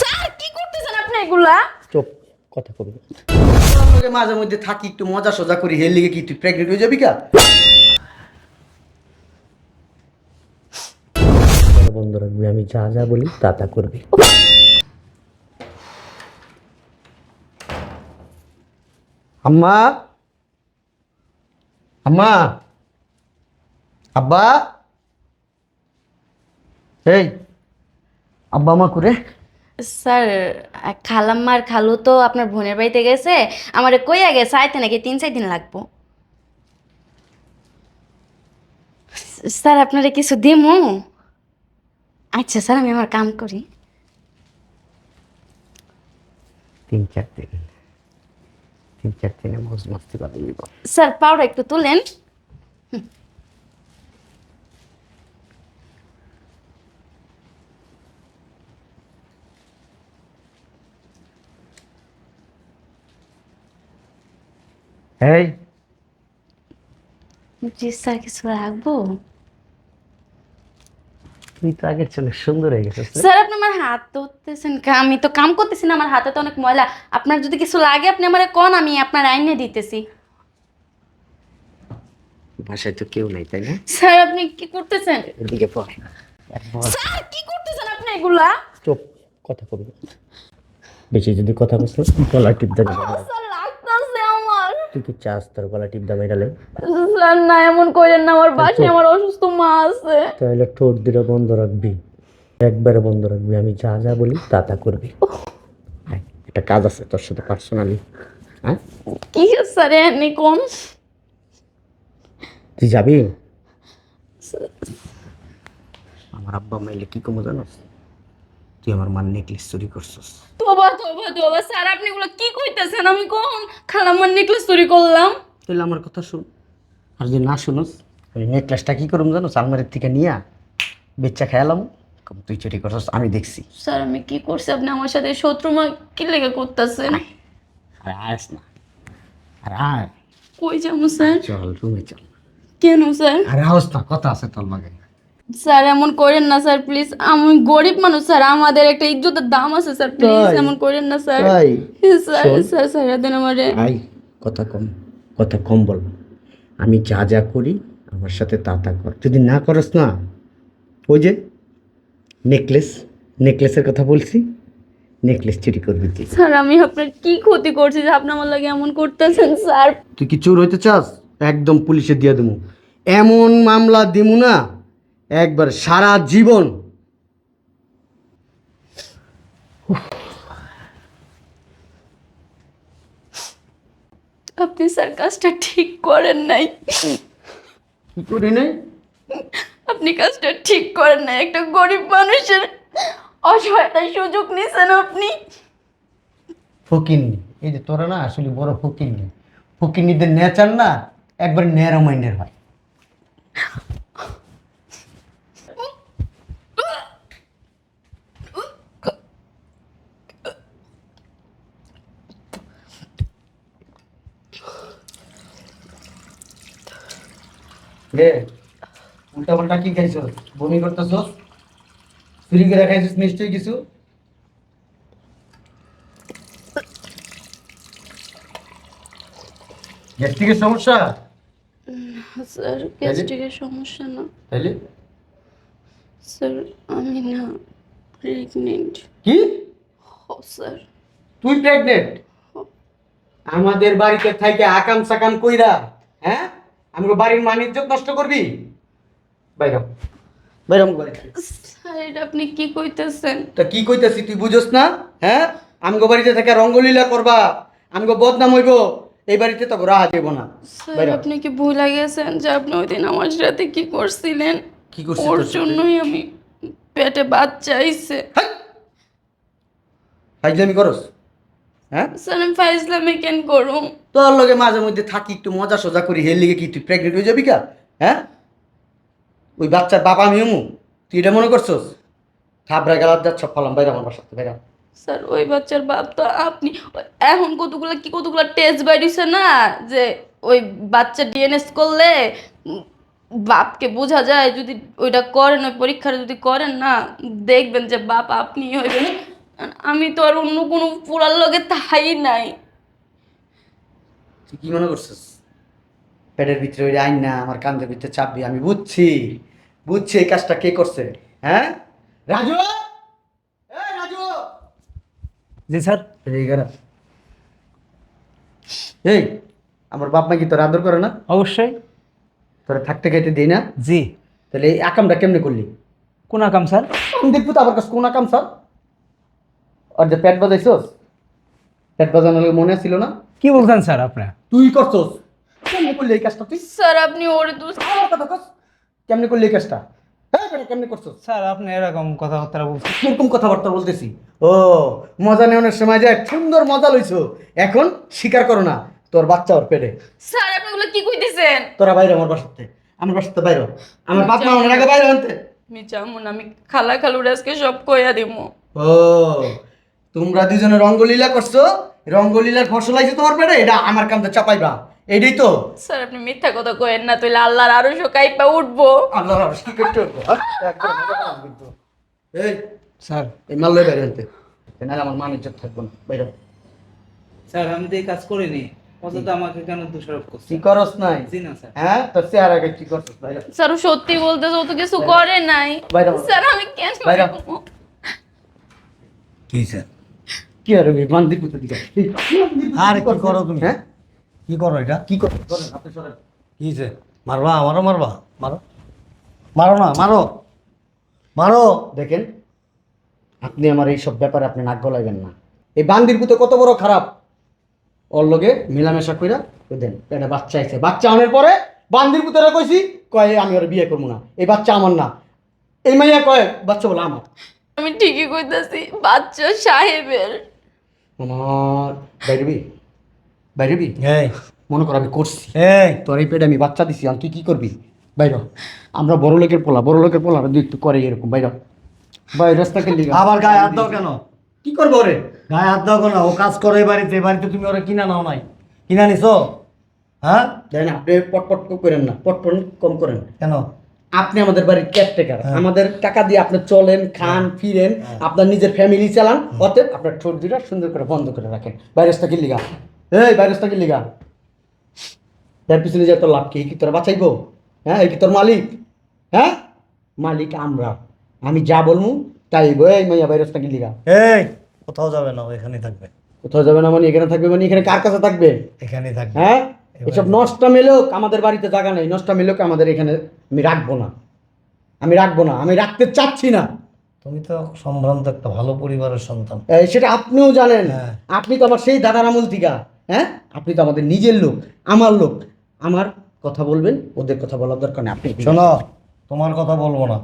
Sir কি করতেছেন আপনি এগুলা? চুপ কথা কবি তোর মাঝে মধ্যে থাকি একটু মজা সজা করি হের লিগে কি তুই প্রেগনেন্ট হয়ে যাবি কা? বন্ধ রাখবি আমি যা যা বলি তা তা করবি। আম্মা? আম্মা? আব্বা? এই আব্বা মা করে? স্যার খালাম্মার খালু তো আপনার বোনের বাড়িতে গেছে। আমারে কইয়া গেছে আইতে নাকি তিন চার দিন লাগবো। স্যার আপনারা কিছু দিমু? আচ্ছা স্যার আমি আমার কাম করি। তিন চার দিন। তিন চার দিনে মজ মস্তি করে স্যার পাউডার একটু তুলেন। এই জি স্যার কিছু রাখব? তুই তো আগের চলে সুন্দর হয়ে গেছিস স্যার আপনি আমার হাত ধরতেছেন আমি তো কাম করতেছি না আমার হাতে তো অনেক ময়লা। আপনার যদি কিছু লাগে আপনি আমার কোন আমি আপনার আইনে দিতেছি। বাসায় তো কেউ নাই তাই না? স্যার আপনি কি করতেছেন? এদিকে পড়। স্যার কি করতেছেন আপনি এগুলা? চুপ কথা কবি বেশি যদি কথা বলছ গলা টিপ দেবে। তুই কি চাস তোর গলা টিপ দাম এটালে না এমন করেন না আমার বাসায় আমার অসুস্থ মা আছে। তাহলে ঠোঁট দিলে বন্ধ রাখবি একবারে বন্ধ রাখবি আমি যা যা বলি তা তা করবি। আয়, একটা কাজ আছে তোর সাথে পার্সোনালি হ্যাঁ? কি স্যার এমনি কোন? তুই যাবি? আমার আব্বা মাইলে কি কমো জানোস? তুই আমার মার নেকলেস চুরি করছস। তোবা তোবা তোবা স্যার আপনি এগুলো কি কইতেছেন? আমি কোন খালাম্মার নেকলেস চুরি করলাম? তাহলে আমার কথা শুন। আর যদি না শুনোস ওই নেকলেসটা কি করুম জানো? আলমারির থেকে নিয়া বেচ্চা খেয়ালাম তুই চুরি করছস আমি দেখছি। স্যার আমি কি করছি? আপনি আমার সাথে শত্রুমা কি লেগে করতেছেন? আর আস না। আর আয়। কই যাব স্যার? চল রুমে চল। কেন স্যার? আরে আওস না কথা আছে তোর লাগে। স্যার এমন করেন না স্যার প্লিজ আমি গরিব মানুষ স্যার আমাদের একটা ইজ্জতের দাম আছে স্যার প্লিজ এমন করেন না স্যার। তাই? স্যার স্যার স্যার দেন আমারে। আই কথা কম কথা কম বল। আমি যা যা করি আমার সাথে তা তা কর। যদি না করস না ওই যে নেকলেস নেকলেসের কথা বলছি নেকলেস চুরি করবি তুই। স্যার আমি আপনার কি ক্ষতি করছি যে আপনি আমার লাগে এমন করতেছেন স্যার? তুই কি চোর হইতে চাস? একদম পুলিশে দিয়ে দেবো এমন মামলা দিমু না একবার সারা জীবন। আপনি স্যার কাজটা ঠিক করেন নাই। কি করি নাই? আপনি কাজটা ঠিক করেন নাই। একটা গরিব মানুষের অসহায়তার সুযোগ নিছেন আপনি। ফকিরনি এই যে তোরা না আসলে বড় ফকিরনি ফকিরনিদের নেচার না একবার ন্যারো মাইন্ডের হয়। রে উল্টা পাল্টা কি খাইছ? বমি করতেছ চুরি করে খাইছিস নিশ্চয়ই কিছু? গ্যাস্ট্রিকের সমস্যা? স্যার গ্যাস্ট্রিকের সমস্যা না। তাইলে? স্যার আমি না প্রেগনেন্ট কি? স্যার। তুই প্রেগনেন্ট আমাদের বাড়িতে থাইকে আকাম সাকাম কইরা হ্যাঁ? আমাকে বাড়ির মান ইজ্জত নষ্ট করবি? বাইরাম। বাইরাম স্যার এটা আপনি কি কইতেছেন? তা কি কইতাছি তুই বুঝোস না? হ্যাঁ? আমগো বাড়িতে থেকে রঙ্গলীলা করবা আমগো বদনাম হইব এই বাড়িতে তো রাহা দেব না। স্যার আপনি কি ভুলে গেছেন যে আপনি ওই দিন আমার সাথে কি করছিলেন? কি করছিস ওর জন্যই আমি পেটে বাচ্চা আইছে ফাইজলামি করস হ্যাঁ? স্যার আমি ফাইজলামে কেন করুম? তোর লগে মাঝে মধ্যে থাকি, একটু মজা সজা করি, হের লিগে কি তুই প্রেগনেন্ট হয়ে যাবি কা? হ্যাঁ? ওই বাচ্চার বাবা আমি হমু। তুই এটা মনে করছস? থাবরা গেলার যাচ্ছ ফলাম বাইরে আমার বাসাতে বাইরে স্যার, ওই বাচ্চার বাপ তো আপনি, এখন কতগুলো কি কতগুলো টেস্ট বাইরিছে না, যে ওই বাচ্চা ডিএনএস করলে বাপকে বোঝা যায়, যদি ওইটা করেন, ওই পরীক্ষাটা যদি করেন না, দেখবেন যে বাপ আপনি হইবেন। আমি তো আর অন্য কোনো পুরার লগে তাই নাই। তুই কি মনে করছিস? পেটের ভিতরে ওই আইন না আমার কান্দের ভিতরে চাপবি আমি বুঝছি বুঝছি এই কাজটা কে করছে হ্যাঁ? রাজু? রাজু! জি স্যার। এই আমার বাপ মা কি তোর আদর করে না? অবশ্যই। তোরা থাকতে খাইতে দেই না? জি। তাহলে এই আকামটা কেমনে করলি? কোন কাম স্যার? আমি দেখব তো আমার কাছে কোন আকাম স্যার। আর যে পেট বাজাইছস পেট বাজানোর মনে ছিল না? কি বলছেন স্যার আপনার তুই করছস। কেমনে করলি এই কাজটা তুই? স্যার আপনি ওরে তো আমার কথা কস। কেমনে করলি এই কাজটা? হ্যাঁ বেটা, কেমনে করছস? স্যার আপনি এরকম কথাবার্তা বলছেন। কীরকম কথাবার্তা বলতেছি? ও মজা নেওয়ানোর সময় যে সুন্দর মজা লইছো এখন স্বীকার করো না তোর বাচ্চা ওর পেটে। স্যার আপনি ওগুলো কি কইতেছেন? তোরা বাইরে আমার বাসাতে আমার বাসাতে বাইরে। আমার বাপ মা আমার আগে বাইরে আনতে আমি যেমন আমি খালা খালুর আজকে সব কইয়া দিমু। ও তোমরা দুজনে রঙ্গলীলা করছ রঙ্গলীলার ফসল আইছে তোমার পেটে? এটা আমার কামতে চাপাইবা। এইটাই তো। স্যার আপনি মিথ্যা কথা কইেন না তুইলে আল্লাহর আরও কাইপা উঠবো। আল্লাহ রাস কি করতে হবে, হ্যাঁ? এই স্যার এই মাল্লই বাইরে আনতে নাহলে আমার মান ইজ্জত থাকব না। বাইরে স্যার আমি তো এই কাজ করিনি। অযথা আমাকে কেন দোষারোপ কি করস নাই? জি না স্যার। হ্যাঁ তোর কি করছিস? বাইরে স্যার ও সত্যি বলতেছে ও তো কিছু করে নাই। স্যার আমি কেন বাইরে কি স্যার? কি আর হবে? বান্দির পুতো দিকে আর কি করো তুমি? হ্যাঁ? কি করো এটা? কি করো? আপনি সরেন কি যে মারবা? আমারও মারবা? মারো। মারো না মারো। মারো। দেখেন আপনি আমার এই সব ব্যাপারে আপনি নাক গলাইবেন না। এই বান্দির পুতে কত বড় খারাপ? ওর লগে মিলামেশা কইরা দেন এটা বাচ্চা আইছে। বাচ্চা আনার পরে বান্দির পুতোরা কইছি কয় আমি ওর বিয়ে করব না। এই বাচ্চা আমার না। এই মাইয়া কয় বাচ্চা বলে আমার। আমি ঠিকই কইতাছি বাচ্চা সাহেবের। আমার বাইরবি? বাইরবি? এই। মনে কর আমি করছি। এই। তোর এই পেটে আমি বাচ্চা দিছি আর তুই কি করবি? বাইর আমরা বড় লোকের পোলা বড় লোকের পোলা দুই একটু করে এরকম বাইর হ। বাইর রাস্তাকে লিগা আবার গায়ে হাত দাও কেন? কি করব রে গায়ে হাত দাও কেন? ও কাজ করে এই বাড়িতে বাড়িতে তুমি ওরা কিনা নাও নাই। কিনা নিছো? হ্যাঁ? দেখেন আপনি পটপট করেন না পটপট কম করেন। কেন? আপনি আমাদের বাড়ির কেয়ারটেকার হ্যাঁ। আমাদের টাকা দিয়ে আপনি চলেন খান ফিরেন আপনার নিজের ফ্যামিলি চালান অতএব আপনার ঠোঁট দুটা সুন্দর করে বন্ধ করে রাখেন। ভাইরাসটা কি লিগা? এই ভাইরাসটা কি লিগা? তার পিছনে যে তোর লাভ কি? কি তোর বাঁচাইবো? হ্যাঁ এই কি তোর মালিক? হ্যাঁ? মালিক আমরা। আমি যা বলব তাই। এই মাইয়া ভাইরাসটা কি লিগা? এই কোথাও যাবে না এখানেই থাকবে। কোথাও যাবে না মানে এখানে থাকবে মানে এখানে কার কাছে থাকবে? এখানেই থাকবে। হ্যাঁ? এসব নষ্ট মেলেও আমাদের বাড়িতে জায়গা নেই। নষ্ট মেলেও আমাদের এখানে আমি রাখব না। আমি রাখব না। আমি রাখতে চাচ্ছি না। তুমি তো সম্ভ্রান্ত একটা ভালো পরিবারের সন্তান। সেটা আপনিও জানেন। হ্যাঁ। আপনি তো আমার সেই দাদার আমল থেকে হ্যাঁ? আপনি তো আমাদের নিজের লোক আমার লোক। আমার কথা বলবেন ওদের কথা বলার দরকার নেই। আপনি শোনো তোমার কথা বলব না।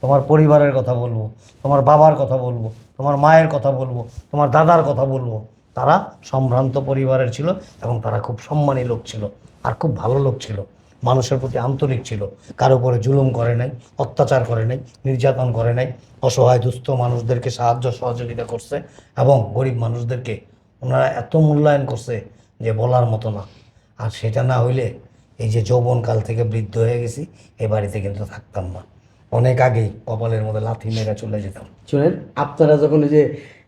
তোমার পরিবারের কথা বলব তোমার বাবার কথা বলব তোমার মায়ের কথা বলব তোমার দাদার কথা বলব। তারা সম্ভ্রান্ত পরিবারের ছিল এবং তারা খুব সম্মানী লোক ছিল আর খুব ভালো লোক ছিল। মানুষের প্রতি আন্তরিক ছিল। কারও উপরে জুলুম করে নাই, অত্যাচার করে নাই, নির্যাতন করে নাই, অসহায় দুস্থ মানুষদেরকে সাহায্য সহযোগিতা করছে এবং গরিব মানুষদেরকে ওনারা এত মূল্যায়ন করছে যে বলার মতো না। আর সেটা না হইলে এই যে যৌবনকাল থেকে বৃদ্ধ হয়ে গেছি, এ বাড়িতে কিন্তু থাকতাম না। অনেক আগেই কপালের মধ্যে লাথি মেরে চলে যেতাম। শুনেন, আপনারা যখন ওই যে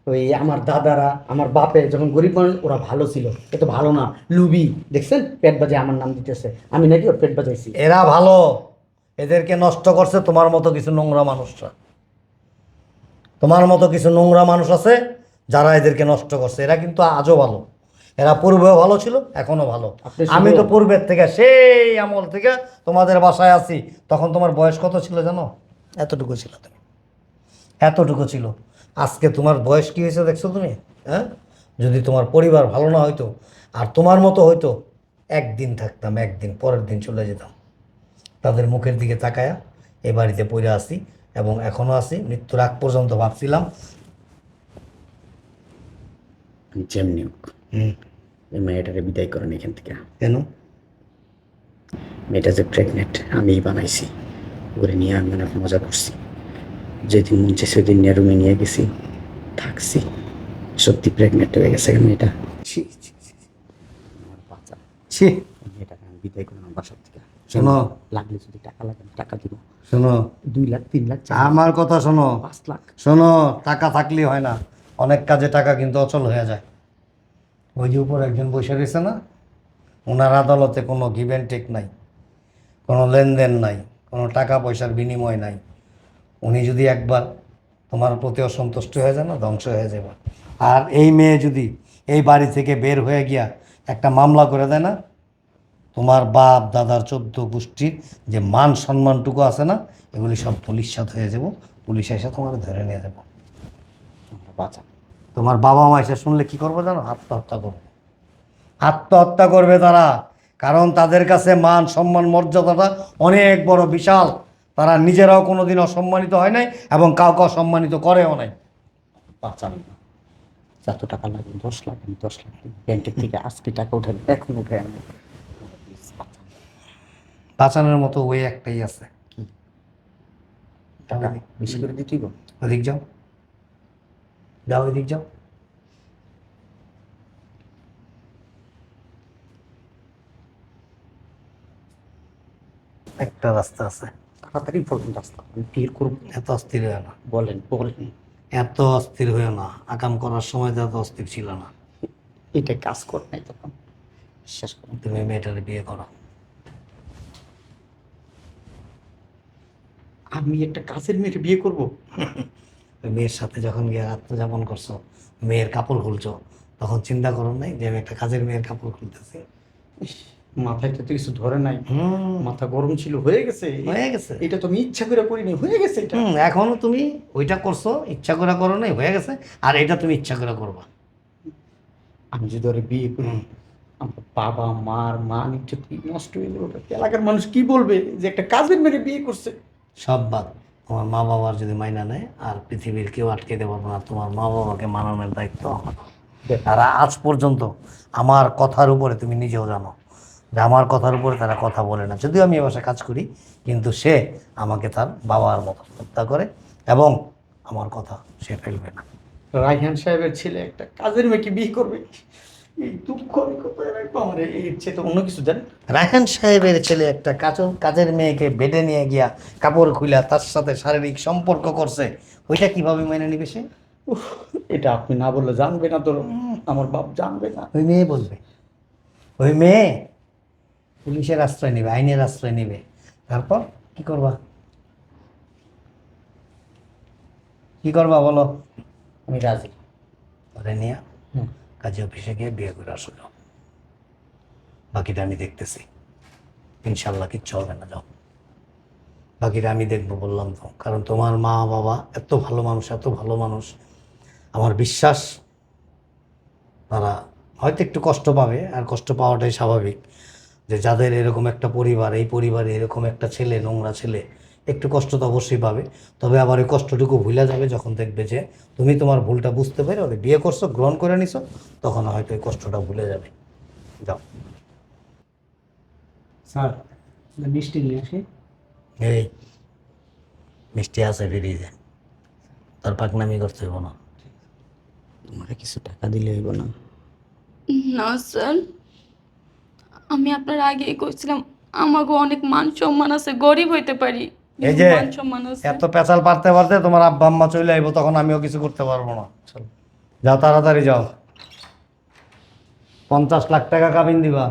ওই আমার দাদারা আমার বাপে যখন গরিব মানুষ ওরা ভালো ছিল। এ তো ভালো না। লুবি দেখছেন? পেট বাজে আমার নাম দিতেছে। আমি নাকি ওর পেট বাজাইছি। এরা ভালো। এদেরকে নষ্ট করছে তোমার মতো কিছু নোংরা মানুষরা। তোমার মতো কিছু নোংরা মানুষ আছে যারা এদেরকে নষ্ট করছে। এরা কিন্তু আজও ভালো। এরা পূর্বেও ভালো ছিল এখনও ভালো। আমি তো পূর্বের থেকে সেই আমল থেকে তোমাদের বাসায় আছি। তখন তোমার বয়স কত ছিল জানো? এতটুকু ছিল। তুমি এতটুকু ছিল। আজকে তোমার বয়স কী হয়েছে দেখছ তুমি? হ্যাঁ? যদি তোমার পরিবার ভালো না হইতো আর তোমার মতো হয়তো একদিন থাকতাম একদিন পরের দিন চলে যেতাম। তাদের মুখের দিকে তাকায়া এই বাড়িতে পড়ে আসি এবং এখনও আসি। মৃত্যুর আগ পর্যন্ত ভাবছিলাম যেমনি এই মেয়েটারে বিদায় করেন এখান থেকে। কেন? মেয়েটা যে প্রেগনেন্ট আমিই বানাইছি। ওরে নিয়ে আমি অনেক মজা করছি। যেদিন মন চাই সেদিন নিয়ে রুমে নিয়ে গেছি থাকছি। সত্যি প্রেগনেন্ট হয়ে গেছে মেয়েটা ছি ছি। আমার বাচ্চা। ছি। মেয়েটাকে আমি বিদায় করে আমার বাসার থেকে। শোনো। লাগলে যদি টাকা লাগে টাকা দিব। শোনো। দুই লাখ তিন লাখ আমার কথা শোনো। পাঁচ লাখ। শোনো টাকা থাকলে হয় না। অনেক কাজে টাকা কিন্তু অচল হয়ে যায়। ওই যে উপর একজন বসে রয়েছে না ওনার আদালতে কোনো গিভ অ্যান্ড টেক নাই কোনো লেনদেন নাই কোনো টাকা পয়সার বিনিময় নাই। উনি যদি একবার তোমার প্রতি অসন্তুষ্ট হয়ে যায় না, ধ্বংস হয়ে যাবে। আর এই মেয়ে যদি এই বাড়ি থেকে বের হয়ে গিয়া একটা মামলা করে দেয় না, তোমার বাপ, দাদার চোদ্দ গোষ্ঠীর যে মান সম্মানটুকু আছে না, এগুলি সব পুলিশ সাথে হয়ে যাব। পুলিশ এসে তোমার ধরে নিয়ে যাব। বাঁচা তোমার বাবা মা এসে শুনলে কি করব জানো? আত্মহত্যা করবে। আত্মহত্যা করবে তারা। কারণ তাদের কাছে মান, সম্মান, মর্যাদাটা অনেক বড়, বিশাল। তারা নিজেরাও কোনোদিন অসম্মানিত হয় নাই এবং কাউকে অসম্মানিত করেও নাই। বাঁচান না যত টাকা লাগবে দশ লাখ আমি দশ লাখ ব্যাংকের থেকে আজকে টাকা উঠে এখন উঠে আনব। বাঁচানোর মতো ওই একটাই আছে। টাকা বেশি করে দিতেই গো ওদিক যাও। যাও ওদিক যাও। একটা রাস্তা আছে। তাড়াতাড়ি বলুন রাস্তা। আমি বের করব? এত অস্থির হয়ে না। বলেন বলেন। এত অস্থির হয়ে না। আকাম করার সময় তো এত অস্থির ছিল না। এটা কাজ কর নাই তখন। বিশ্বাস করুন তুমি মেয়েটারে বিয়ে করো। আমি একটা কাজের মেয়েকে বিয়ে করব? মেয়ের সাথে যখন গিয়ে আত্মযাপন করছ মেয়ের কাপড় খুলছো তখন চিন্তা করো নাই যে আমি একটা কাজের মেয়ের কাপড় খুলতেছি? মাথায় তো কিছু ধরে নাই। হুম। মাথা গরম ছিল হয়ে গেছে। হয়ে গেছে। এটা তো আমি ইচ্ছা করে করিনি হয়ে গেছে এটা। এখনও তুমি ওইটা করছ ইচ্ছা করে করো নাই হয়ে গেছে আর এটা তুমি ইচ্ছা করে করবা। আমি যদি ওরে বিয়ে করি আমার বাবা মার মান ইজ্জত নষ্ট হয়ে যাবে? এলাকার মানুষ কি বলবে যে একটা কাজের মেয়ে বিয়ে করছে? সব বাদ তোমার মা বাবার যদি মাইনা নেয় আর পৃথিবীর কেউ আটকে দেবো না তোমার মা বাবাকে মানানোর দায়িত্ব আমার। তারা আজ পর্যন্ত আমার কথার উপরে তুমি নিজেও জানো। যে আমার কথার উপরে তারা কথা বলে না। যদিও আমি এ বাসায় কাজ করি কিন্তু সে আমাকে তার বাবার মতো হত্যা করে এবং আমার কথা সে ফেলবে না। রাইহান সাহেবের ছেলে একটা কাজের মেয়েকে বিয়ে করবে। এই দুঃখ আমি কোথায় রাখব আমার। এর চেয়ে তো অন্য কিছু জানেন? রায়হান সাহেবের ছেলে একটা কাজল কাজের মেয়েকে বেডে নিয়ে গিয়া কাপড় খুলে তার সাথে শারীরিক সম্পর্ক করছে ওইটা কীভাবে মেনে নিবে সে? উফ, এটা আপনি না বললে জানবে না তো। আমার বাপ জানবে না। ওই মেয়ে বলবে। ওই মেয়ে পুলিশের আশ্রয় নেবে আইনের আশ্রয় নেবে। তারপর কি করবা? কি করবা বলো? আমি রাজি। ওরে নিয়ে। কাজে অফিসে গিয়ে বিয়ে করে আসো যাও। বাকিটা আমি দেখতেছি। ইনশাল্লাহ কিচ্ছু হবে না যাও। বাকিটা আমি দেখব বললাম তো। কারণ তোমার মা বাবা এত ভালো মানুষ এত ভালো মানুষ। আমার বিশ্বাস তারা হয়তো একটু কষ্ট পাবে আর কষ্ট পাওয়াটাই স্বাভাবিক। যে যাদের এরকম একটা পরিবার এই পরিবারে এরকম একটা ছেলে নোংরা ছেলে একটু কষ্ট তো অবশ্যই পাবে। তবে আবার ওই কষ্টটুকু ভুলে যাবে যখন দেখবে যে তুমি তোমার ভুলটা বুঝতে পেরে ওরে বিয়ে করছ গ্রহণ করে নিছো তখন হয়তো এই কষ্টটা ভুলে যাবে। যাও। স্যার মিষ্টি নিয়ে আসি। এই মিষ্টি আছে ফিরিয়ে তোর পাকনামি করতে হইব না। তোমার কিছু টাকা দিলে হইব না। না স্যার। আমি আপনার আগেই কইছিলাম আমাকে অনেক মান সম্মান আছে গরিব হইতে পারি। এই যে মান সম্মান আছে। এত পেঁচাল পারতে পারতে তোমার আব্বা আম্মা চলে আইবো তখন আমিও কিছু করতে পারব না। যা তাড়াতাড়ি যাও। পঞ্চাশ লাখ টাকা কাবিন দিবা।